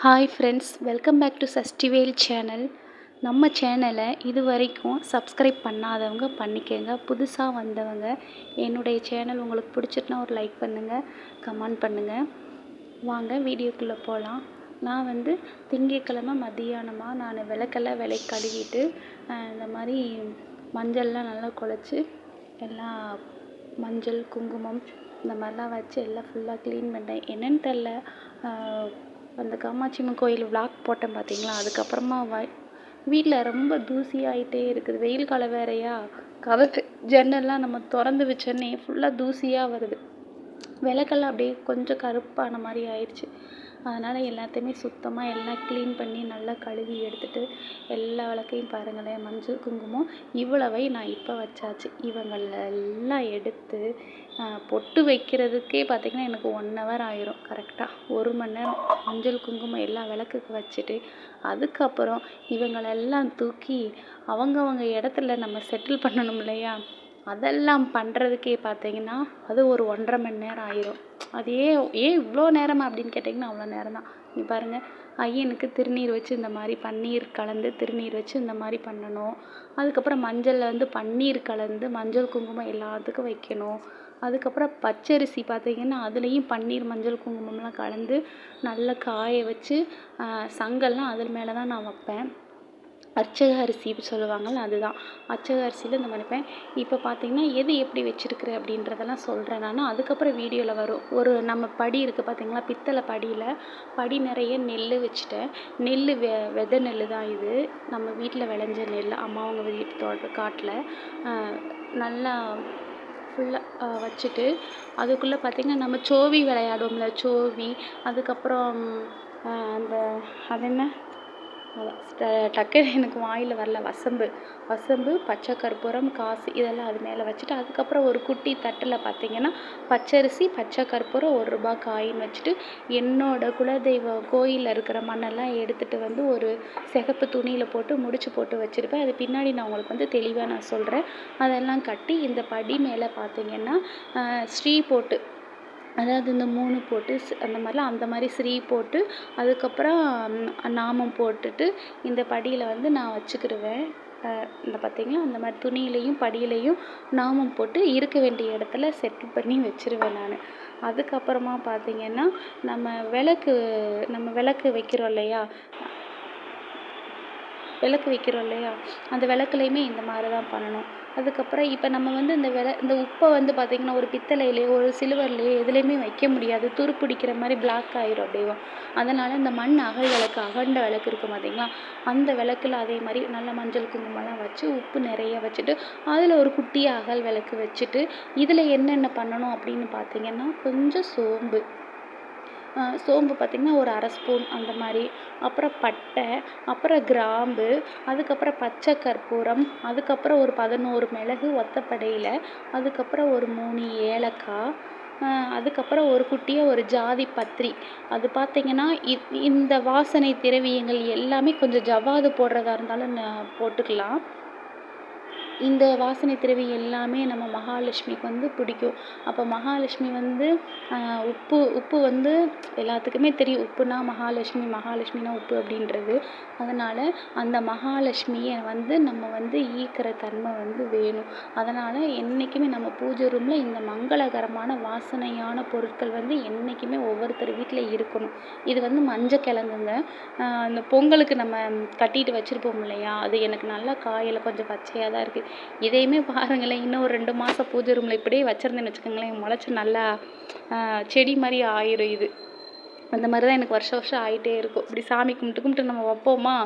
Hi friends welcome back to Shashtivel channel நம்ம சேனலை இது வரைக்கும் சப்ஸ்கிரைப் பண்ணாதவங்க பண்ணிக்கங்க. புதுசாக வந்தவங்க என்னுடைய சேனல் உங்களுக்கு பிடிச்சிட்டுனா ஒரு லைக் பண்ணுங்கள் கமெண்ட் பண்ணுங்கள் வாங்க வீடியோக்குள்ளே போகலாம் நான் வந்து திங்கட்கிழமை மதியானமாக நான் விளக்கெல்லாம் விலை கழுவிட்டு இந்த மாதிரி மஞ்சள்லாம் நல்லா குழச்சி எல்லாம் மஞ்சள் குங்குமம் இந்த மாதிரிலாம் வச்சு எல்லாம் ஃபுல்லாக க்ளீன் பண்ணேன் என்னன்னு தெரில அந்த காமாட்சி அம்மன் கோயில் விளாக் போட்டேன் பார்த்தீங்களா அதுக்கப்புறமா வ வீட்டில் ரொம்ப தூசியாயிட்டே இருக்குது. வெயில் காலம் வேறையா? கதவு ஜன்னல்லாம் நம்ம திறந்து வச்சோன்னே ஃபுல்லாக தூசியாக வருது. விளக்கெல்லாம் அப்படியே கொஞ்சம் கருப்பான மாதிரி ஆயிடுச்சு. அதனால் எல்லாத்தையுமே சுத்தமாக எல்லாம் க்ளீன் பண்ணி நல்லா கழுவி எடுத்துட்டு எல்லா விளக்கையும் பாருங்களேன் மஞ்சள் குங்குமம். இவ்வளவை நான் இப்போ வச்சாச்சு. இவங்களெல்லாம் எடுத்து பொட்டு வைக்கிறதுக்கே பார்த்திங்கன்னா எனக்கு ஒன் ஹவர் ஆயிரும். கரெக்டாக ஒரு மணி நேரம் மஞ்சள் குங்குமம் எல்லா விளக்குக்கு வச்சுட்டு அதுக்கப்புறம் இவங்களெல்லாம் தூக்கி அவங்கவங்க இடத்துல நம்ம செட்டில் பண்ணணும் இல்லையா? அதெல்லாம் பண்ணுறதுக்கே பார்த்தீங்கன்னா அது ஒரு ஒன்றரை மணி நேரம் ஆயிரும். அது ஏன் ஏன் இவ்வளோ நேரமா அப்படின்னு கேட்டிங்கன்னா அவ்வளோ நேரம் தான் நீ பாருங்கள் ஐயனுக்கு திருநீர் வச்சு இந்த மாதிரி பன்னீர் கலந்து திருநீர் வச்சு இந்த மாதிரி பண்ணணும். அதுக்கப்புறம் மஞ்சளில் வந்து பன்னீர் கலந்து மஞ்சள் குங்குமம் எல்லாத்துக்கும் வைக்கணும். அதுக்கப்புறம் பச்சரிசி பார்த்தீங்கன்னா அதுலேயும் பன்னீர் மஞ்சள் குங்குமம்லாம் கலந்து நல்லா காய வச்சு சங்கல்லாம் சங்கெல்லாம் அதில் மேலே தான் நான் வைப்பேன். அர்ச்சக அரிசி சொல்லுவாங்கள்ல அதுதான். அர்ச்சக அரிசியில் இந்த மாதிரி இப்போ பார்த்தீங்கன்னா எது எப்படி வச்சுருக்குற அப்படின்றதெல்லாம் சொல்கிறேன் நான். அதுக்கப்புறம் வீடியோவில் வரும். ஒரு நம்ம படி இருக்குது பார்த்தீங்களா பித்தளை படியில் படி நிறைய நெல் வச்சுட்டேன். நெல் வெ விதை நெல் தான் இது. நம்ம வீட்டில் விளைஞ்ச நெல் அம்மா அவங்க வீட்டு தோட்ட காட்டில். நல்லா ஃபுல்லாக வச்சுட்டு அதுக்குள்ளே பார்த்திங்கன்னா நம்ம சோவி விளையாடுவோம்ல சோவி. அதுக்கப்புறம் அந்த அது என்ன? அதான் டக்குன்னு எனக்கு வாயில் வரல. வசம்பு. வசம்பு பச்சை கற்பூரம் காசு இதெல்லாம் அது மேலே வச்சுட்டு அதுக்கப்புறம் ஒரு குட்டி தட்டில் பார்த்தீங்கன்னா பச்சரிசி பச்சை கற்பூரம் ஒரு ரூபா காயின் வச்சுட்டு என்னோடய குலதெய்வம் கோயிலில் இருக்கிற மண்ணெல்லாம் எடுத்துகிட்டு வந்து ஒரு சிகப்பு துணியில் போட்டு முடிச்சு போட்டு வச்சுருப்பேன். அது பின்னாடி நான் உங்களுக்கு வந்து தெளிவாக நான் சொல்கிறேன் அதெல்லாம் கட்டி இந்த படி மேலே பார்த்தீங்கன்னா ஸ்ரீ போட்டு அதாவது இந்த மூணு போட்டு அந்த மாதிரிலாம் அந்த மாதிரி ஸ்ரீ போட்டு அதுக்கப்புறம் நாமம் போட்டுட்டு இந்த படியில் வந்து நான் வச்சுக்கிடுவேன் இந்த பார்த்திங்களா அந்த மாதிரி துணியிலையும் படியிலையும் நாமம் போட்டு இருக்க வேண்டிய இடத்துல செட்டில் பண்ணி வச்சிருவேன் நான். அதுக்கப்புறமா பார்த்திங்கன்னா நம்ம விளக்கு நம்ம விளக்கு வைக்கிறோம் இல்லையா? விளக்கு வைக்கிறோம் இல்லையா? அந்த விளக்குலையுமே இந்த மாதிரி தான் பண்ணணும். அதுக்கப்புறம் இப்போ நம்ம வந்து இந்த விள இந்த உப்பை வந்து பார்த்திங்கன்னா ஒரு பித்தளையிலையோ ஒரு சிலுவர்லேயோ எதுலேயுமே வைக்க முடியாது. துரு பிடிக்கிற மாதிரி பிளாக் ஆயிரும் அப்படியே. அதனால் இந்த மண் அகல் விளக்கு அகண்ட விளக்கு இருக்கும் பார்த்தீங்களா அந்த விளக்குல அதே மாதிரி நல்ல மஞ்சள் குங்குமம்லாம் வச்சு உப்பு நிறைய வச்சுட்டு அதில் ஒரு குட்டி அகல் விளக்கு வச்சுட்டு இதில் என்னென்ன பண்ணணும் அப்படின்னு பார்த்தீங்கன்னா கொஞ்சம் சோம்பு. சோம்பு பார்த்திங்கன்னா ஒரு அரை ஸ்பூன் அந்த மாதிரி. அப்புறம் பட்டை அப்புறம் கிராம்பு அதுக்கப்புறம் பச்சை கற்பூரம் அதுக்கப்புறம் ஒரு பதினோரு மிளகு ஒத்தப்படையில் அதுக்கப்புறம் ஒரு மூணு ஏலக்காய் அதுக்கப்புறம் ஒரு குட்டியாக ஒரு ஜாதி பத்திரி. அது பார்த்திங்கன்னா இ- இந்த வாசனை திரவியங்கள் எல்லாமே கொஞ்சம் ஜவ்வாது போடுறதா இருந்தாலும் போட்டுக்கலாம். இந்த வாசனை திரவி எல்லாமே நம்ம மகாலட்சுமிக்கு வந்து பிடிக்கும். அப்போ மகாலட்சுமி வந்து உப்பு உப்பு வந்து எல்லாத்துக்குமே தெரியும். உப்புனா மகாலட்சுமி மகாலட்சுமினா உப்பு அப்படின்றது. அதனால் அந்த மகாலட்சுமியை வந்து நம்ம வந்து ஈக்கிற தன்மை வந்து வேணும். அதனால் என்றைக்குமே நம்ம பூஜை ரூமில் இந்த மங்களகரமான வாசனையான பொருட்கள் வந்து என்றைக்குமே ஒவ்வொருத்தர் வீட்டில் இருக்கணும். இது வந்து மஞ்சள் கிழங்குங்க. அந்த இந்த பொங்கலுக்கு நம்ம கட்டிட்டு வச்சுருப்போம் இல்லையா? அது எனக்கு நல்லா காயில் கொஞ்சம் பச்சையாக தான் இருக்குது இதையுமே பாருங்களேன் இன்னும் ஒரு ரெண்டு மாதம் பூஜை ரூமில் இப்படியே வச்சுருந்தேன்னு வச்சுக்கோங்களேன் முளைச்சி நல்லா ஆஹ், செடி மாதிரி ஆயிரும் இது. அந்த மாதிரி தான் எனக்கு வருஷம் வருஷம் ஆகிட்டே இருக்கும். இப்படி சாமி கும்பிட்டு கும்பிட்டு நம்ம வைப்போமா?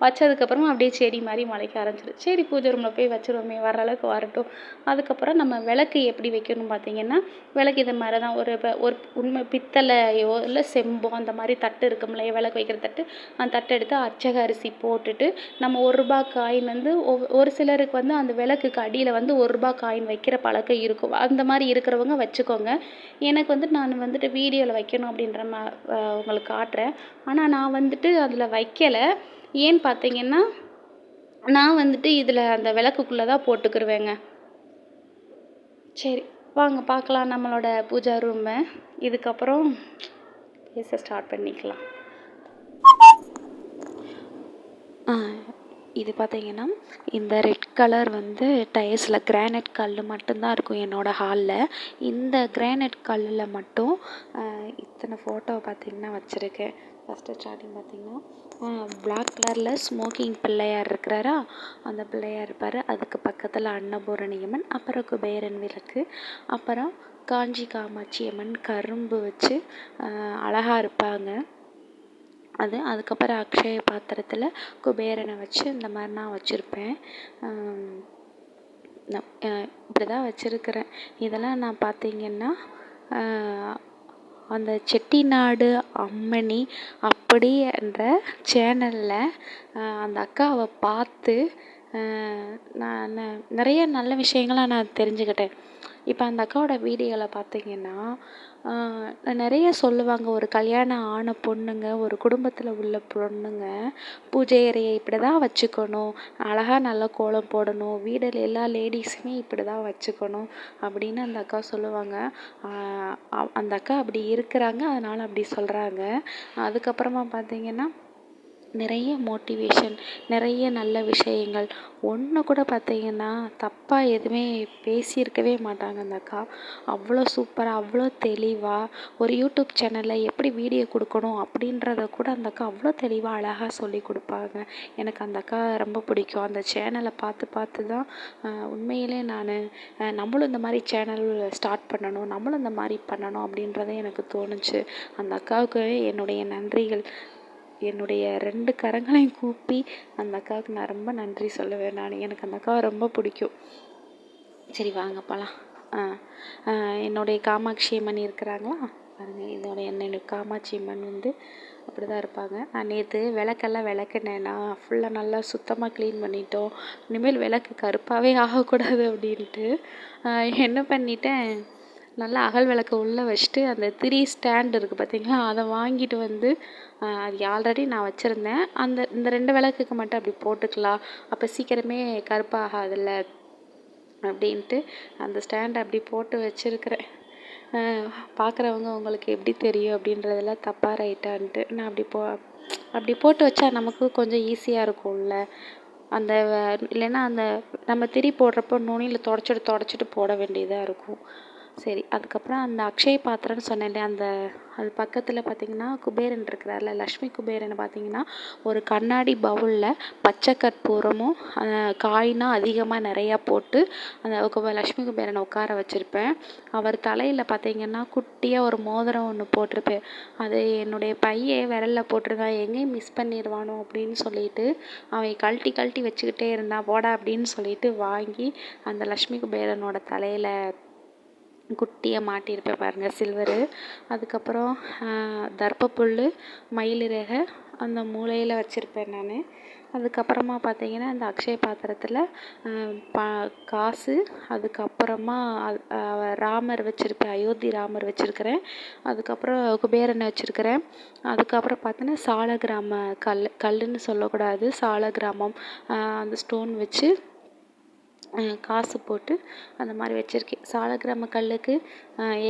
வச்சதுக்கப்புறமா அப்படியே செடி மாதிரி முளைக்க ஆரம்பிச்சிடும் சரி பூஜை ரூமில் போய் வச்சுருவோமே வர அளவுக்கு வரட்டும். அதுக்கப்புறம் நம்ம விளக்கு எப்படி வைக்கணும் பார்த்தீங்கன்னா விளக்கு இது மாதிரி தான். ஒரு இப்போ ஒரு உண்மை பித்தளையோ இல்லை செம்போ அந்த மாதிரி தட்டு இருக்கும்ல விளக்கு வைக்கிற தட்டு அந்த தட்டை எடுத்து அச்சக அரிசி போட்டுட்டு நம்ம ஒரு ரூபா காயின் வந்து ஒவ்- ஒரு சிலருக்கு வந்து அந்த விளக்குக்கு அடியில் வந்து ஒரு ரூபா காயின் வைக்கிற பழக்கம் இருக்கும். அந்த மாதிரி இருக்கிறவங்க வச்சுக்கோங்க. எனக்கு வந்து நான் வந்துட்டு வீடியோவில் வைக்கணும் அப்படின்ற மா உங்களுக்கு காட்டுறேன். ஆனால் நான் வந்துட்டு அதில் வைக்கலை. ஏன்னு பார்த்தீங்கன்னா நான் வந்துட்டு இதில் அந்த விளக்குக்குள்ளே தான் போட்டுக்கிருவேங்க. சரி வாங்க பார்க்கலாம் நம்மளோட பூஜா ரூமை. இதுக்கப்புறம் பேச ஸ்டார்ட் பண்ணிக்கலாம். இது பார்த்தீங்கன்னா இந்த ரெட் கலர் வந்து டயர்ஸில் கிரானைட் கல் மட்டும்தான் இருக்கும் என்னோடய ஹாலில் இந்த கிரானைட் கல்லில் மட்டும் இத்தனை ஃபோட்டோ பார்த்திங்கன்னா வச்சுருக்கேன். ஃபஸ்ட்டு ஸ்டார்டிங் பார்த்தீங்கன்னா பிளாக் கலரில் ஸ்மோக்கிங் பிள்ளையார் இருக்கிறாரா? அந்த பிள்ளையார் இருப்பார். அதுக்கு பக்கத்தில் அன்னபூரணியம்மன் அப்புறம் குபேரன் விளக்கு அப்புறம் காஞ்சி காமாட்சி அம்மன் கரும்பு வச்சு அழகாக இருப்பாங்க. அது அதுக்கப்புறம் அக்ஷய பாத்திரத்தில் குபேரனை வச்சு இந்த மாதிரி நான் வச்சுருப்பேன். இப்படி தான் வச்சுருக்கிறேன். இதெல்லாம் நான் பார்த்திங்கன்னா அந்த செட்டிநாடு அம்மணி அப்படி என்ற சேனலில் அந்த அக்காவை பார்த்து நான் நிறைய நல்ல விஷயங்களை நான் தெரிஞ்சுக்கிட்டேன். இப்போ அந்த அக்காவோட வீடியோவில் பார்த்தீங்கன்னா நிறைய சொல்லுவாங்க ஒரு கல்யாணம் ஆன பொண்ணுங்க ஒரு குடும்பத்தில் உள்ள பொண்ணுங்க பூஜை அறையை இப்படி தான் வச்சுக்கணும் அழகாக நல்லா கோலம் போடணும் வீடில் எல்லா லேடிஸுமே இப்படி தான் வச்சுக்கணும் அப்படின்னு அந்த அக்கா சொல்லுவாங்க. அந்த அக்கா அப்படி இருக்கிறாங்க அதனால் அப்படி சொல்கிறாங்க அதுக்கப்புறமா பார்த்தீங்கன்னா நிறைய மோட்டிவேஷன் நிறைய நல்ல விஷயங்கள். ஒன்று கூட பார்த்தீங்கன்னா தப்பாக எதுவுமே பேசியிருக்கவே மாட்டாங்க அந்த அக்கா. அவ்வளோ சூப்பராக அவ்வளோ தெளிவாக ஒரு யூடியூப் சேனலில் எப்படி வீடியோ கொடுக்கணும் அப்படின்றத கூட அந்த அக்கா அவ்வளோ தெளிவாக அழகாக சொல்லி கொடுப்பாங்க. எனக்கு அந்த அக்கா ரொம்ப பிடிக்கும். அந்த சேனலை பார்த்து பார்த்து தான் உண்மையிலே நான் நம்மளும் இந்த மாதிரி சேனல் ஸ்டார்ட் பண்ணணும் நம்மளும் இந்த மாதிரி பண்ணணும் அப்படின்றதே எனக்கு தோணுச்சு. அந்த அக்காவுக்கு என்னுடைய நன்றிகள். என்னுடைய ரெண்டு கரங்களையும் கூப்பி அந்த அக்காவுக்கு நான் ரொம்ப நன்றி சொல்லுவேன் நான். எனக்கு அந்த அக்காவை ரொம்ப பிடிக்கும். சரி வாங்க போகலாம் என்னுடைய காமாட்சி அம்மன் இருக்கிறாங்களா? பாருங்கள் இதோட என்னுடைய காமாட்சி அம்மன் வந்து அப்படி தான் இருப்பாங்க. நான் நேற்று விளக்கெல்லாம் விளக்குனேன்னா ஃபுல்லாக நல்லா சுத்தமாக க்ளீன் பண்ணிட்டோம். இனிமேல் விளக்கு கருப்பாகவே ஆகக்கூடாது அப்படின்ட்டு என்ன பண்ணிட்டேன்? நல்லா அகல் விளக்க உள்ளே வச்சுட்டு அந்த த்ரீ ஸ்டாண்ட் இருக்குது பார்த்தீங்களா அதை வாங்கிட்டு வந்து அது ஆல்ரெடி நான் வச்சுருந்தேன். அந்த இந்த ரெண்டு விளக்குக்கு மட்டும் அப்படி போட்டுக்கலாம். அப்போ சீக்கிரமே கருப்பாகாதுல்ல அப்படின்ட்டு அந்த ஸ்டாண்டை அப்படி போட்டு வச்சுருக்கிறேன். பார்க்குறவங்க உங்களுக்கு எப்படி தெரியும் அப்படின்றதெல்லாம் தப்பாக ரைட்டான்ட்டு நான் அப்படி போ அப்படி போட்டு வச்சா நமக்கு கொஞ்சம் ஈஸியாக இருக்கும்ல. அந்த இல்லைன்னா அந்த நம்ம திரி போடுறப்போ நுனியில் தொடச்சிட்டு தொடச்சிட்டு போட வேண்டியதாக இருக்கும். சரி அதுக்கப்புறம் அந்த அக்ஷய பாத்திரம்னு சொன்னேன்ல அந்த அது பக்கத்தில் பார்த்திங்கன்னா குபேரன் இருக்கிறார்ல லக்ஷ்மி குபேரனை பார்த்திங்கன்னா ஒரு கண்ணாடி பவுலில் பச்சை கற்பூரமும் காய்னா அதிகமாக நிறையா போட்டு அந்த லக்ஷ்மி குபேரனை உட்கார வச்சுருப்பேன். அவர் தலையில் பார்த்திங்கன்னா குட்டியாக ஒரு மோதிரம் ஒன்று போட்டிருப்பேன். அது என்னுடைய பையன் விரலில் போட்டிருந்தான் எங்கேயும் மிஸ் பண்ணிடுவானோ அப்படின்னு சொல்லிட்டு அவன் கழட்டி கழட்டி வச்சுக்கிட்டே இருந்தான். போடா அப்படின்னு சொல்லிட்டு வாங்கி அந்த லக்ஷ்மி குபேரனோட தலையில் குட்டியாக மாட்டியிருப்பேன் பாருங்கள் சில்வரு. அதுக்கப்புறம் தர்ப்பப்புல் மயில் இறகை அந்த மூலையில் வச்சுருப்பேன் நான். அதுக்கப்புறமா பார்த்தீங்கன்னா இந்த அக்ஷய பாத்திரத்தில் ப காசு அதுக்கப்புறமா ராமர் வச்சுருப்பேன் அயோத்தி ராமர் வச்சுருக்கிறேன். அதுக்கப்புறம் குபேரனை வச்சுருக்கிறேன். அதுக்கப்புறம் பார்த்தோன்னா கிராம கல் கல்லுன்னு சொல்லக்கூடாது சால கிராமம் அந்த ஸ்டோன் வச்சு காசு போட்டு அந்த மாதிரி வச்சுருக்கேன். சாலக்கிராம கல்லுக்கு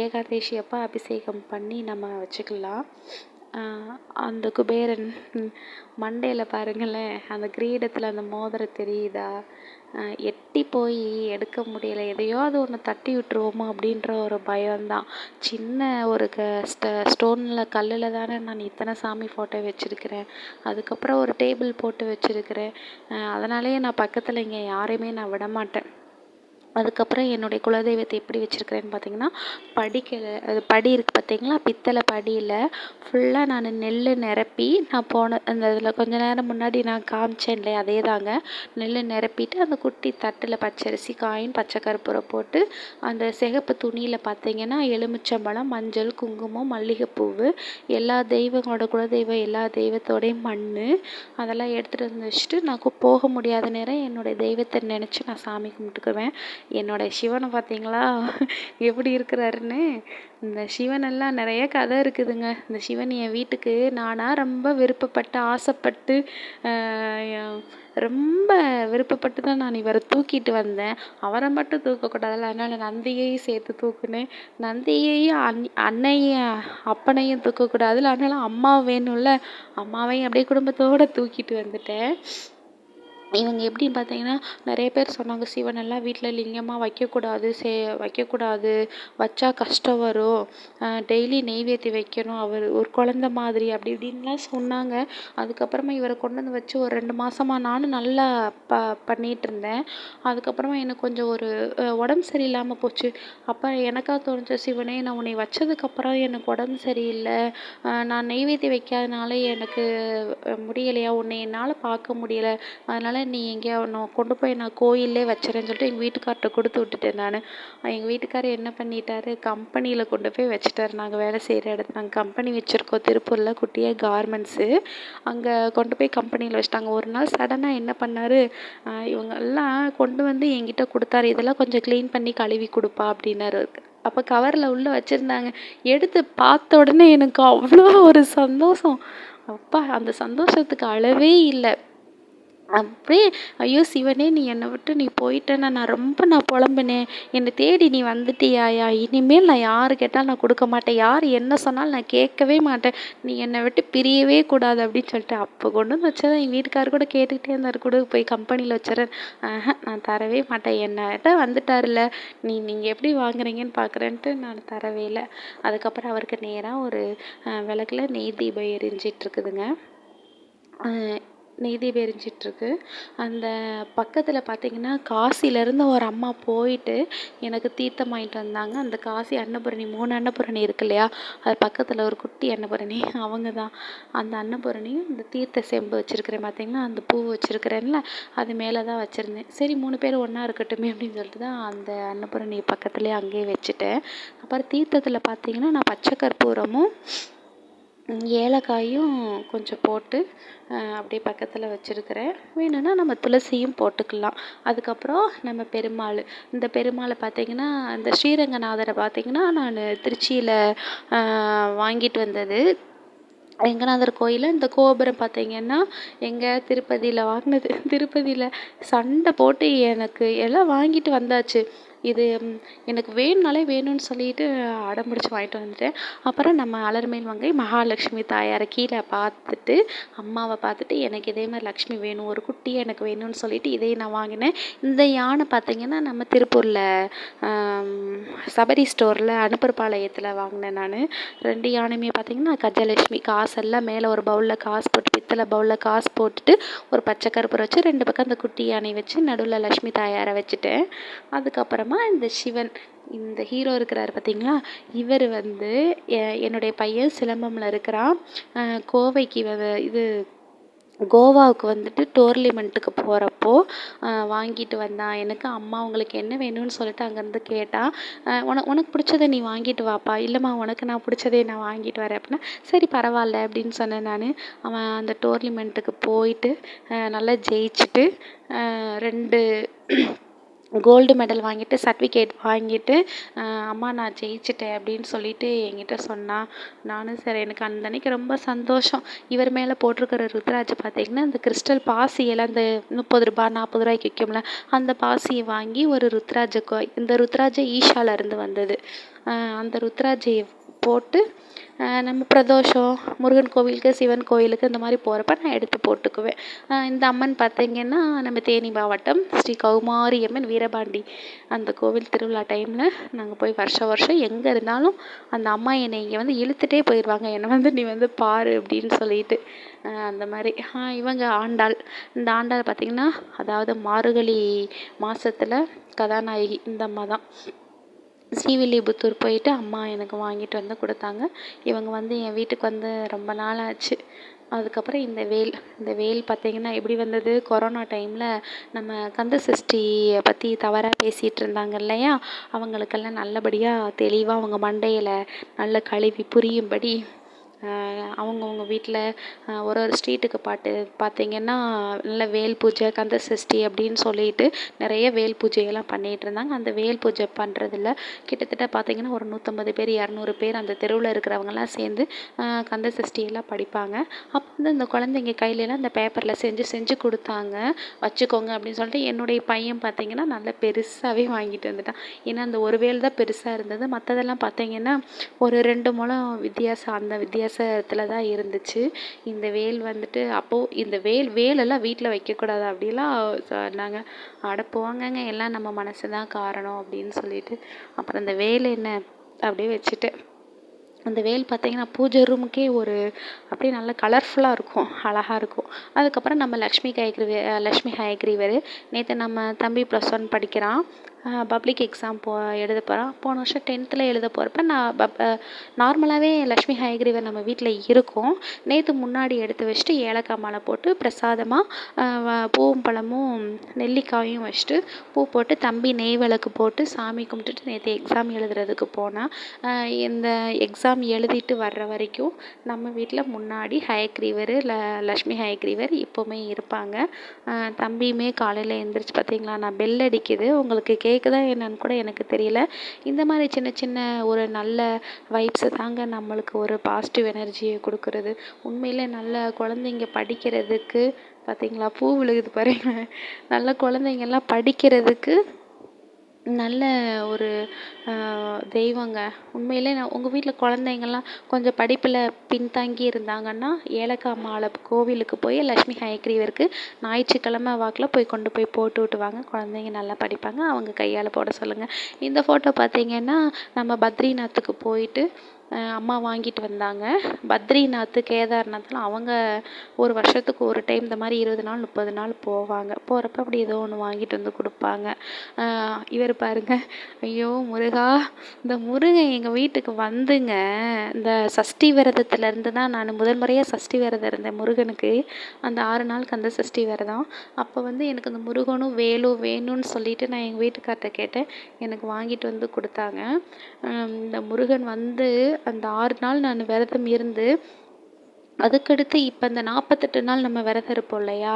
ஏகாதேசி அப்போ அபிஷேகம் பண்ணி நம்ம வச்சுக்கலாம். அந்த குபேரன் மண்டையில் பாருங்களேன் அந்த கிரீடத்தில் அந்த மோதிரம் தெரியுதா? எட்டி போய் எடுக்க முடியலை. எதையாவது ஒன்று தட்டி விட்டுருவோமோ அப்படின்ற ஒரு பயம்தான். சின்ன ஒரு க ஸ்ட ஸ்டோனில் கல்லில் தானே நான் இத்தனை சாமி ஃபோட்டோ வச்சுருக்கிறேன். அதுக்கப்புறம் ஒரு டேபிள் போட்டு வச்சுருக்கிறேன். அதனாலேயே நான் பக்கத்தில் இங்கே யாரையுமே நான் விடமாட்டேன் அதுக்கப்புறம் என்னுடைய குலதெய்வத்தை எப்படி வச்சுருக்கிறேன்னு பார்த்தீங்கன்னா படிக்கலை அது படி இருக்குது பார்த்தீங்களா? பித்தளை படியில் ஃபுல்லாக நான் நெல் நிரப்பி நான் போன அந்த இதில் கொஞ்ச நேரம் முன்னாடி நான் காமிச்சேன் இல்லையா அதே தாங்க நெல் நிரப்பிட்டு அந்த குட்டி தட்டில் பச்சரிசி காயின் பச்சை கருப்பூரை போட்டு அந்த சிகப்பு துணியில் பார்த்தீங்கன்னா எலுமிச்சம்பழம் மஞ்சள் குங்குமம் மல்லிகைப்பூவு எல்லா தெய்வங்களோட குலதெய்வம் எல்லா தெய்வத்தோடையும் மண் அதெல்லாம் எடுத்துகிட்டு வந்து வச்சுட்டு நான் போக முடியாத நேரம் என்னுடைய தெய்வத்தை நினச்சி நான் சாமி கும்பிட்டுக்குவேன். என்னோடய சிவனை பார்த்தீங்களா? எப்படி இருக்கிறாருன்னு? இந்த சிவனெல்லாம் நிறைய கதை இருக்குதுங்க. இந்த சிவன் என் வீட்டுக்கு நானாக ரொம்ப விருப்பப்பட்டு ஆசைப்பட்டு ரொம்ப விருப்பப்பட்டு தான் நான் இவரை தூக்கிட்டு வந்தேன். அவரை மட்டும் தூக்கக்கூடாதுல்ல. அதனால் நந்தியையும் சேர்த்து தூக்குனேன். நந்தியையும் அன் அன்னையும் அப்பனையும் தூக்கக்கூடாதுல்ல. அதனால் அம்மா வேணும்ல. அம்மாவையும் அப்படியே குடும்பத்தோடு தூக்கிட்டு வந்துட்டேன். இவங்க எப்படின்னு பார்த்தீங்கன்னா நிறைய பேர் சொன்னாங்க சிவனெல்லாம் வீட்டில் லிங்கமாக வைக்கக்கூடாது சே வைக்கக்கூடாது. வச்சா கஷ்டம் வரும். டெய்லி நெய்வேத்தி வைக்கணும். அவர் ஒரு குழந்த மாதிரி அப்படி இப்படின்லாம் சொன்னாங்க. அதுக்கப்புறமா இவரை கொண்டு வந்து வச்சு ஒரு ரெண்டு மாதமாக நானும் நல்லா ப பண்ணிகிட்டு இருந்தேன். அதுக்கப்புறமா எனக்கு கொஞ்சம் ஒரு உடம்பு சரியில்லாமல் போச்சு. அப்போ எனக்காக தோணுச்சு சிவனே நான் உன்னை வச்சதுக்கப்புறம் எனக்கு உடம்பு சரியில்லை. நான் நெய்வேத்தி வைக்காதனால எனக்கு முடியலையா? உன்னை என்னால் பார்க்க முடியலை. அதனால் நீ எங்கேயா நான் கொண்டு போய் நான் கோயில்லே வச்சுறேன்னு சொல்லிட்டு எங்கள் வீட்டுக்கார்கிட்ட கொடுத்து விட்டுட்டேன் நான். எங்கள் வீட்டுக்காரர் என்ன பண்ணிட்டாரு? கம்பெனியில் கொண்டு போய் வச்சுட்டாரு. நாங்கள் வேலை செய்கிற இடத்துல நாங்கள் கம்பெனி வச்சுருக்கோம். திருப்பூரில் குட்டியாக கார்மெண்ட்ஸு அங்கே கொண்டு போய் கம்பெனியில் வச்சுட்டாங்க. ஒரு நாள் சடனாக என்ன பண்ணார்? இவங்க எல்லாம் கொண்டு வந்து என்கிட்ட கொடுத்தாரு. இதெல்லாம் கொஞ்சம் க்ளீன் பண்ணி கழுவி கொடுப்பா அப்படின்னாரு. அப்போ கவரில் உள்ளே வச்சுருந்தாங்க. எடுத்து பார்த்த உடனே எனக்கு அவ்வளோ ஒரு சந்தோஷம். அப்பா அந்த சந்தோஷத்துக்கு அளவே இல்லை. அப்படியே ஐயோ சிவனே நீ என்னை விட்டு நீ போயிட்டேன்னு நான் ரொம்ப நான் புலம்புனேன் என்னை தேடி நீ வந்துட்டியாயா? இனிமேல் நான் யார் கேட்டாலும் நான் கொடுக்க மாட்டேன். யார் என்ன சொன்னாலும் நான் கேட்கவே மாட்டேன். நீ என்னை விட்டு பிரியவே கூடாது அப்படின்னு சொல்லிட்டு அப்போ கொண்டு வந்து வச்சதான் என் வீட்டுக்காரர் கூட கேட்டுக்கிட்டே இருந்தார். கூட போய் கம்பெனியில் வச்சுறேன் நான் தரவே மாட்டேன். என்னட்ட வந்துட்டார்ல நீ நீங்கள் எப்படி வாங்குறீங்கன்னு பார்க்குறேன்ட்டு நான் தரவே இல்லை. அதுக்கப்புறம் அவருக்கு நேராக ஒரு விளக்கில் நெய் தீபம் எரிஞ்சிட்ருக்குதுங்க நெய் எரிஞ்சிட்ருக்கு அந்த பக்கத்தில் பார்த்திங்கன்னா காசிலேருந்து ஒரு அம்மா போயிட்டு எனக்கு தீர்த்தம் வாங்கிட்டு வந்தாங்க. அந்த காசி அன்னபூரணி மூணு அன்னபூரணி இருக்கு இல்லையா? அது பக்கத்தில் ஒரு குட்டி அன்னபூரணி. அவங்க தான் அந்த அன்னபூரணியும் இந்த தீர்த்த செம்பு வச்சுருக்கிறேன் பார்த்திங்கன்னா அந்த பூ வச்சுருக்கிறேன்ல அது மேலே தான் வச்சுருந்தேன். சரி மூணு பேர் ஒன்றா இருக்கட்டுமே அப்படின்னு சொல்லிட்டு தான் அந்த அன்னபூரணி பக்கத்துலேயே அங்கேயே வச்சுட்டேன். அப்புறம் தீர்த்தத்தில் பார்த்திங்கன்னா நான் பச்சை கற்பூரமும் ஏலக்காயும் கொஞ்சம் போட்டு அப்படியே பக்கத்தில் வச்சுருக்கிறேன். வேணும்னா நம்ம துளசியும் போட்டுக்கலாம். அதுக்கப்புறம் நம்ம பெருமாள். இந்த பெருமாளை பார்த்திங்கன்னா இந்த ஸ்ரீரங்கநாதரை பார்த்திங்கன்னா நான் திருச்சியில் வாங்கிட்டு வந்தது. ரெங்கநாதர் கோயிலில் இந்த கோபுரம் பார்த்தீங்கன்னா எங்கே திருப்பதியில் வாங்கினது. திருப்பதியில் சண்டை போட்டு எனக்கு எல்லாம் வாங்கிட்டு வந்தாச்சு. இது எனக்கு வேணும்னாலே வேணும்னு சொல்லிட்டு அடம்பிடிச்சி வாங்கிட்டு வந்துட்டேன். அப்புறம் நம்ம அலர்மேல் மங்கை மகாலட்சுமி தாயாரை கீழே பார்த்துட்டு அம்மாவை பார்த்துட்டு எனக்கு இதே மாதிரி லக்ஷ்மி வேணும் ஒரு குட்டியை எனக்கு வேணும்னு சொல்லிட்டு இதையும் நான் வாங்கினேன். இந்த யானை பார்த்தீங்கன்னா நம்ம திருப்பூரில் சபரி ஸ்டோரில் அனுப்பர்பாளையத்தில் வாங்கினேன் நான். ரெண்டு யானையுமே பார்த்தீங்கன்னா கஜலட்சுமி காசெல்லாம் மேலே ஒரு பவுலில் காசு போட்டு பித்தளை பவுலில் காசு போட்டுட்டு ஒரு பச்சை கருப்பூரம் வச்சு ரெண்டு பக்கம் அந்த குட்டி யானை வச்சு நடுவில் லக்ஷ்மி தாயாரை வச்சுட்டேன். அதுக்கப்புறம் அப்புறமா இந்த சிவன் இந்த ஹீரோ இருக்கிறாரு பார்த்தீங்களா? இவர் வந்து என்னுடைய பையன் சிலம்பமில் இருக்கிறான். கோவைக்கு இது கோவாவுக்கு வந்துட்டு டோர்லிமெண்ட்டுக்கு போகிறப்போ வாங்கிட்டு வந்தான் எனக்கு அம்மா உங்களுக்கு என்ன வேணும்னு சொல்லிட்டு அங்கேருந்து கேட்டான் உனக்கு உனக்கு பிடிச்சத நீ வாங்கிட்டு வாப்பா. இல்லைம்மா உனக்கு நான் பிடிச்சதே நான் வாங்கிட்டு வரேன். அப்படின்னா சரி பரவாயில்ல. அப்படின்னு சொன்னேன் நான். அவன் அந்த டோர்லிமெண்ட்டுக்கு போயிட்டு நல்லா ஜெயிச்சுட்டு ரெண்டு கோல்டு மெடல் வாங்கிட்டு சர்டிஃபிகேட் வாங்கிட்டு அம்மா நான் ஜெயிச்சிட்டேன் அப்படின்னு சொல்லிட்டு என்கிட்ட சொன்னான் நானும் சரி எனக்கு அந்த அன்னைக்கு ரொம்ப சந்தோஷம். இவர் மேலே போட்டிருக்கிற ருத்ராஜ் பார்த்தீங்கன்னா இந்த கிறிஸ்டல் பாசியெல்லாம் அந்த முப்பது ரூபா நாற்பது ரூபாய்க்கு விற்கும்ல அந்த பாசியை வாங்கி ஒரு ருத்ராஜ இந்த ருத்ராஜ ஈஷால இருந்து வந்தது. அந்த ருத்ராஜை போட்டு நம்ம பிரதோஷம் முருகன் கோவிலுக்கு சிவன் கோவிலுக்கு இந்த மாதிரி போகிறப்ப நான் எடுத்து போட்டுக்குவேன். இந்த அம்மன் பார்த்திங்கன்னா நம்ம தேனி மாவட்டம் ஸ்ரீ கௌமாரி அம்மன் வீரபாண்டி. அந்த கோவில் திருவிழா டைமில் நாங்கள் போய் வருஷம் வருஷம் எங்கே இருந்தாலும் அந்த அம்மா என்னை இங்கே வந்து இழுத்துட்டே போயிடுவாங்க என்னை வந்து நீ வந்து பாரு அப்படின்னு சொல்லிட்டு. அந்த மாதிரி. இவங்க ஆண்டாள். இந்த ஆண்டாள் பார்த்திங்கன்னா அதாவது மார்கழி மாதத்தில் கதாநாயகி இந்த அம்மா தான். ஸ்ரீவில்லிபுத்தூர் போயிட்டு அம்மா எனக்கு வாங்கிட்டு வந்து கொடுத்தாங்க. இவங்க வந்து என் வீட்டுக்கு வந்து ரொம்ப நாள் ஆச்சு அதுக்கப்புறம் இந்த வேல் இந்த வேல் பார்த்திங்கன்னா எப்படி வந்தது? கொரோனா டைமில் நம்ம கந்த சஷ்டியை பற்றி தவறாக பேசிகிட்டு இருந்தாங்க இல்லையா? அவங்களுக்கெல்லாம் நல்லபடியாக தெளிவாக அவங்க மண்டையில் நல்ல கழுவி புரியும்படி அவங்கவுங்க வீட்டில் ஒரு ஒரு ஸ்ட்ரீட்டுக்கு பாட்டு பார்த்தீங்கன்னா நல்ல வேல் பூஜை கந்த சஷ்டி அப்படின்னு சொல்லிட்டு நிறைய வேல் பூஜையெல்லாம் பண்ணிகிட்டு இருந்தாங்க. அந்த வேல் பூஜை பண்ணுறதுல கிட்டத்தட்ட பார்த்தீங்கன்னா ஒரு நூற்றம்பது பேர் இரநூறு பேர் அந்த தெருவில் இருக்கிறவங்கலாம் சேர்ந்து கந்த சஷ்டியெல்லாம் படிப்பாங்க. அப்போ வந்து அந்த குழந்தைங்க கையிலலாம் அந்த பேப்பரில் செஞ்சு செஞ்சு கொடுத்தாங்க. வச்சுக்கோங்க அப்படின்னு சொல்லிட்டு என்னுடைய பையன் பார்த்தீங்கன்னா நல்ல பெருசாகவே வாங்கிட்டு வந்துட்டான். ஏன்னா அந்த ஒரு வேல் தான் பெருசாக இருந்தது. மற்றதெல்லாம் பார்த்தீங்கன்னா ஒரு ரெண்டு முழம் வித்தியாசம் அந்த வித்தியாசம் பேசுறதுல தான் இருந்துச்சு. இந்த வேல் வந்துட்டு அப்போது இந்த வேல் வேலெல்லாம் வீட்டில் வைக்கக்கூடாது அப்படிலாம் சொன்னாங்க அட போங்கங்க எல்லாம் நம்ம மனசு தான் காரணம் அப்படின்னு சொல்லிட்டு அப்புறம் இந்த வேல் என்ன அப்படியே வச்சுட்டேன் அந்த வேல் பார்த்தீங்கன்னா பூஜை ரூமுக்கே ஒரு அப்படியே நல்ல கலர்ஃபுல்லாக இருக்கும் அழகாக இருக்கும். அதுக்கப்புறம் நம்ம லக்ஷ்மி ஹயக்ரீவர் லக்ஷ்மி ஹயக்ரிவர் நேற்று நம்ம தம்பி ப்ளஸ் ஒன் படிக்கிறான். பப்ளிக் எக்ஸாம் போ எழுத போகிறான் போன வருஷம் டென்த்தில் எழுத போகிறப்ப நான் பப் நார்மலாகவே லக்ஷ்மி ஹயக்ரீவர் நம்ம வீட்டில் இருக்கும். நேற்று முன்னாடி எடுத்து வச்சுட்டு ஏலக்காய் மாலை போட்டு பிரசாதமாக பூவும் பழமும் நெல்லிக்காயும் வச்சுட்டு பூ போட்டு தம்பி நெய் விளக்கு போட்டு சாமி கும்பிட்டுட்டு நேற்று எக்ஸாம் எழுதுறதுக்கு போனால் இந்த எக்ஸாம் எழுதிட்டு வர்ற வரைக்கும் நம்ம வீட்டில் முன்னாடி ஹயக்ரீவர் ல லக்ஷ்மி ஹயக்ரீவர் இப்போவுமே இருப்பாங்க. தம்பியுமே காலையில் எழுந்திரிச்சு பார்த்தீங்களா நான் பெல் அடிக்குது. உங்களுக்கு கே கேட்குதா என்னன்னு கூட எனக்கு தெரியல. இந்த மாதிரி சின்ன சின்ன ஒரு நல்ல வைப்ஸை தாங்க நம்மளுக்கு ஒரு பாசிட்டிவ் எனர்ஜியை கொடுக்குறது. உண்மையிலே நல்ல குழந்தைங்க படிக்கிறதுக்கு பார்த்தீங்களா பூ விழுகுது பாருங்க. நல்ல குழந்தைங்கள்லாம் படிக்கிறதுக்கு நல்ல ஒரு தெய்வங்க. உண்மையிலே நான் உங்கள் வீட்டில் குழந்தைங்கள்லாம் கொஞ்சம் படிப்பில் பின்தங்கி இருந்தாங்கன்னா ஏலக்காய் மாலை கோவிலுக்கு போய் லக்ஷ்மி ஹயக்ரீவருக்கு ஞாயிற்றுக்கிழமை வாக்கில் போய் கொண்டு போய் போட்டு விட்டுவாங்க. குழந்தைங்க நல்லா படிப்பாங்க. அவங்க கையால் போட சொல்லுங்கள் இந்த ஃபோட்டோ பார்த்தீங்கன்னா நம்ம பத்ரிநாத்துக்கு போயிட்டு அம்மா வாங்கிட்டு வந்தாங்க. பத்ரிநாத் கேதார்நாத்லாம் அவங்க ஒரு வருஷத்துக்கு ஒரு டைம் இந்த மாதிரி இருபது நாள் முப்பது நாள் போவாங்க. போகிறப்ப அப்படி ஏதோ ஒன்று வாங்கிட்டு வந்து கொடுப்பாங்க. இவர் பாருங்க. ஐயோ முருகா இந்த முருகன் எங்கள் வீட்டுக்கு வந்துங்க. இந்த சஷ்டி விரதத்துலேருந்து தான் நான் முதல் முறையாக சஷ்டி விரதம் இருந்தேன் முருகனுக்கு. அந்த ஆறு நாள் கந்த சஷ்டி விரதம். அப்போ வந்து எனக்கு அந்த முருகனும் வேலும் வேணும்னு சொல்லிட்டு நான் எங்கள் வீட்டுக்கார்ட்ட கேட்டேன். எனக்கு வாங்கிட்டு வந்து கொடுத்தாங்க. இந்த முருகன் வந்து அந்த ஆறு நாள் நான் விரதம் இருந்து அதுக்கடுத்து இப்போ இந்த நாற்பத்தெட்டு நாள் நம்ம விரதம் இருப்போம் இல்லையா?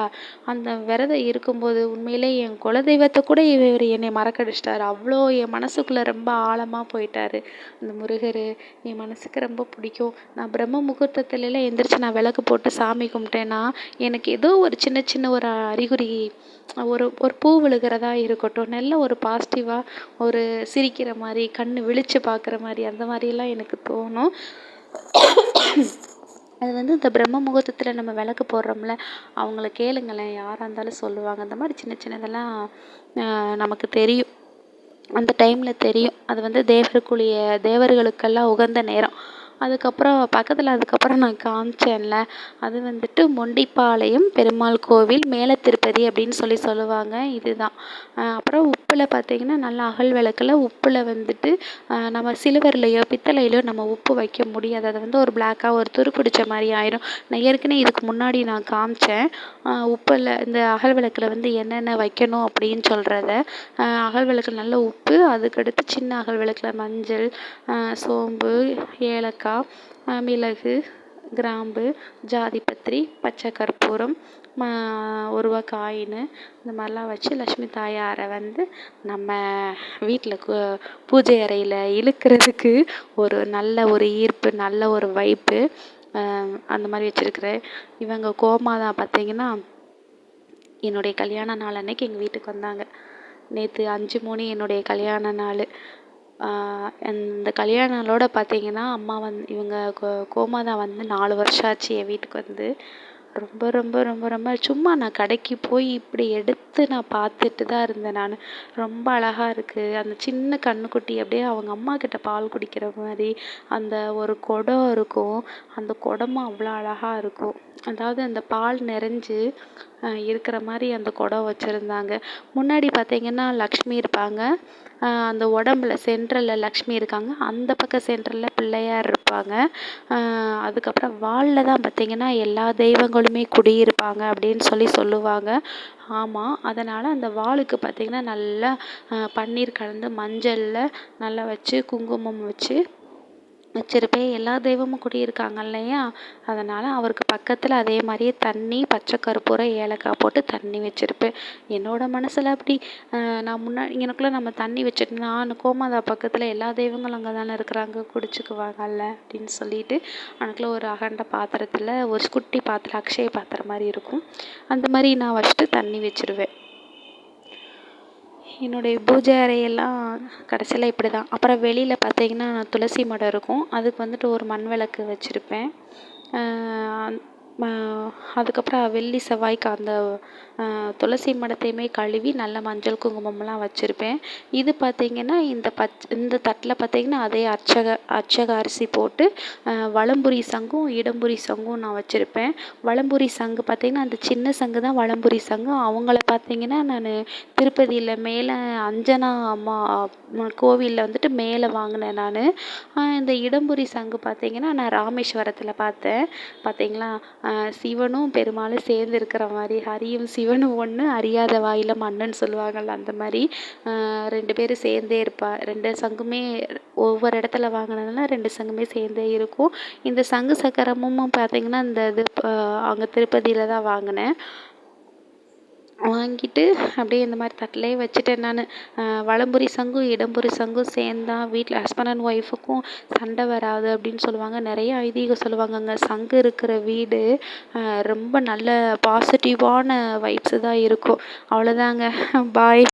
அந்த விரதம் இருக்கும்போது உண்மையிலே என் குலதெய்வத்தை கூட இவர் என்னை மறக்கடிச்சிட்டாரு. அவ்வளோ என் மனசுக்குள்ளே ரொம்ப ஆழமாக போயிட்டார். அந்த முருகர் என் மனசுக்கு ரொம்ப பிடிக்கும். நான் பிரம்ம முகூர்த்தத்துலலாம் எந்திரிச்சு நான் விளக்கு போட்டு சாமி கும்பிட்டேன்னா எனக்கு ஏதோ ஒரு சின்ன சின்ன ஒரு அறிகுறி ஒரு ஒரு பூ விழுகிறதா இருக்கட்டும் நல்ல ஒரு பாசிட்டிவாக ஒரு சிரிக்கிற மாதிரி கண் விழித்து பார்க்குற மாதிரி அந்த மாதிரிலாம் எனக்கு தோணும். அது வந்து இந்த பிரம்ம முகூர்த்தத்தில் நம்ம விளக்கு போடுறோம்ல அவங்கள கேளுங்களேன் யாராக இருந்தாலும் சொல்லுவாங்க. அந்த மாதிரி சின்ன சின்னதெல்லாம் நமக்கு தெரியும். அந்த டைமில் தெரியும். அது வந்து தேவருக்குரிய தேவர்களுக்கெல்லாம் உகந்த நேரம். அதுக்கப்புறம் பக்கத்தில் அதுக்கப்புறம் நான் காமிச்சேன்ல அது வந்துட்டு மொண்டிப்பாளையம் பெருமாள் கோவில் மேல திருப்பதி அப்படின்னு சொல்லி சொல்லுவாங்க. இதுதான். அப்புறம் உப்பில் பார்த்தீங்கன்னா நல்லா அகல் விளக்கில் உப்பில் வந்துட்டு நம்ம சிலுவர்லையோ பித்தளையிலையோ நம்ம உப்பு வைக்க முடியாது. அதை வந்து ஒரு பிளாக்காக ஒரு துரு பிடிச்ச மாதிரி ஆயிரும். நான் ஏற்கனவே இதுக்கு முன்னாடி நான் காமிச்சேன். உப்பில் இந்த அகல் விளக்கில் வந்து என்னென்ன வைக்கணும் அப்படின்னு சொல்கிறத அகல் விளக்கில் நல்ல உப்பு அதுக்கடுத்து சின்ன அகல் விளக்கில் மஞ்சள் சோம்பு ஏலக்காய் மிளகு கிராம்பு ஜாதிபத்திரி பச்சை கற்பூரம் ஒருவா காயின் காயினு இந்த மாதிரிலாம் வச்சு லக்ஷ்மி தாயாரை வந்து நம்ம வீட்டில் பூஜை அறையில் இழுக்கிறதுக்கு ஒரு நல்ல ஒரு ஈர்ப்பு நல்ல ஒரு வைப்பு அந்த மாதிரி வச்சுருக்குறேன் இவங்க கோமாதா பார்த்தீங்கன்னா என்னுடைய கல்யாண நாள் அன்னைக்கு எங்கள் வீட்டுக்கு வந்தாங்க. நேற்று அஞ்சு மூணு என்னுடைய கல்யாண நாள். இந்த கல்யாண நாளோட பார்த்தீங்கன்னா அம்மா வந்து இவங்க கோ கோமாதா வந்து நாலு வருஷம் ஆச்சு என் வீட்டுக்கு வந்து. ரொம்ப ரொம்ப ரொம்ப ரொம்ப சும்மா நான் கடைக்கு போய் இப்படி எடுத்து நான் பார்த்துட்டு தான் இருந்தேன் நான். ரொம்ப அழகாக இருக்குது அந்த சின்ன கண்ணுக்குட்டி அப்படியே அவங்க அம்மா கிட்ட பால் குடிக்கிற மாதிரி அந்த ஒரு குடம் இருக்கும். அந்த குடமும் அவ்வளோ அழகாக இருக்கும். அதாவது அந்த பால் நிறைஞ்சு இருக்கிற மாதிரி அந்த குடம் வச்சுருந்தாங்க. முன்னாடி பார்த்தீங்கன்னா லக்ஷ்மி இருப்பாங்க. அந்த உடம்புல சென்ட்ரலில் லக்ஷ்மி இருக்காங்க. அந்த பக்கம் சென்ட்ரலில் பிள்ளையார் இருப்பாங்க. அதுக்கப்புறம் வாலில் தான் பார்த்தீங்கன்னா எல்லா தெய்வங்களுமே குடியிருப்பாங்க அப்படின்னு சொல்லி சொல்லுவாங்க. ஆமாம் அதனால் அந்த வாலுக்கு பார்த்தீங்கன்னா நல்லா பன்னீர் கலந்து மஞ்சளில் நல்லா வச்சு குங்குமம் வச்சு வச்சுருப்பேன் எல்லா தெய்வமும் குடியிருக்காங்க இல்லையா? அதனால் அவருக்கு பக்கத்தில் அதே மாதிரியே தண்ணி பச்சை கற்பூரம் ஏலக்காய் போட்டு தண்ணி வச்சுருப்பேன். என்னோடய மனசில் அப்படி நான் முன்னாடி எனக்குள்ளே நம்ம தண்ணி வச்சுட்டு நான் கோமாதா பக்கத்தில் எல்லா தெய்வங்களும் அங்கே தானே இருக்கிறாங்க குடிச்சுக்குவாங்கல்ல அப்படின்னு சொல்லிட்டு அங்கனக்குள்ளே ஒரு அகண்ட பாத்திரத்தில் ஒரு குட்டி பாத்திரம் அக்ஷய பாத்திரம் மாதிரி இருக்கும். அந்த மாதிரி நான் வச்சுட்டு தண்ணி வச்சுருவேன். என்னுடைய பூஜை அறையெல்லாம் கடைசியில் இப்படி தான் அப்புறம் வெளியில் பார்த்தீங்கன்னா துளசி மாடம் இருக்கும். அதுக்கு வந்துட்டு ஒரு மண் விளக்கு வச்சுருப்பேன். அதுக்கப்புறம் வெள்ளி செவ்வாய்க்கு அந்த துளசி மடத்தையுமே கழுவி நல்ல மஞ்சள் குங்குமம்லாம் வச்சுருப்பேன். இது பார்த்தீங்கன்னா இந்த பச் இந்த தட்டில் பார்த்திங்கன்னா அதே அர்ச்சக அர்ச்சக அரிசி போட்டு வளம்புரி சங்கும் இடம்புரி சங்கும் நான் வச்சுருப்பேன். வளம்புரி சங்கு பார்த்திங்கன்னா அந்த சின்ன சங்கு தான் வளம்புரி சங்கு. அவங்கள பார்த்திங்கன்னா நான் திருப்பதியில் மேலே அஞ்சனா அம்மா கோவிலில் வந்துட்டு மேலே வாங்கினேன் நான். இந்த இடம்புரி சங்கு பார்த்திங்கன்னா நான் ராமேஸ்வரத்தில் பார்த்தேன் பார்த்தீங்களா சிவனும் பெருமாளும் சேர்ந்து இருக்கிற மாதிரி ஹரியும் சிவ சிவனும் ஒன்று அறியாத வாயில் மண்ணுன்னு சொல்லுவாங்கள்ல அந்த மாதிரி ரெண்டு பேரும் சேர்ந்தே இருப்பா. ரெண்டு சங்குமே ஒவ்வொரு இடத்துல வாங்கினதுனால ரெண்டு சங்குமே சேர்ந்தே இருக்கும். இந்த சங்கு சக்கரமும் பார்த்திங்கன்னா இந்த இது அங்கே திருப்பதியில் தான் வாங்கினேன். வாங்கிட்டு அப்படியே இந்த மாதிரி தட்டிலே வச்சுட்டேன் நான். வலம்புரி சங்கும் இடம்புரி சங்கும் சேர்ந்தா வீட்டில் ஹஸ்பண்ட் அண்ட் ஒய்ஃபுக்கும் சண்டை வராது அப்படின்னு சொல்லுவாங்க. நிறைய ஐதீகம் சொல்லுவாங்கங்க. சங்கு இருக்கிற வீடு ரொம்ப நல்ல பாசிட்டிவான வைப்ஸு தான் இருக்கும். அவ்வளோதாங்க பாய்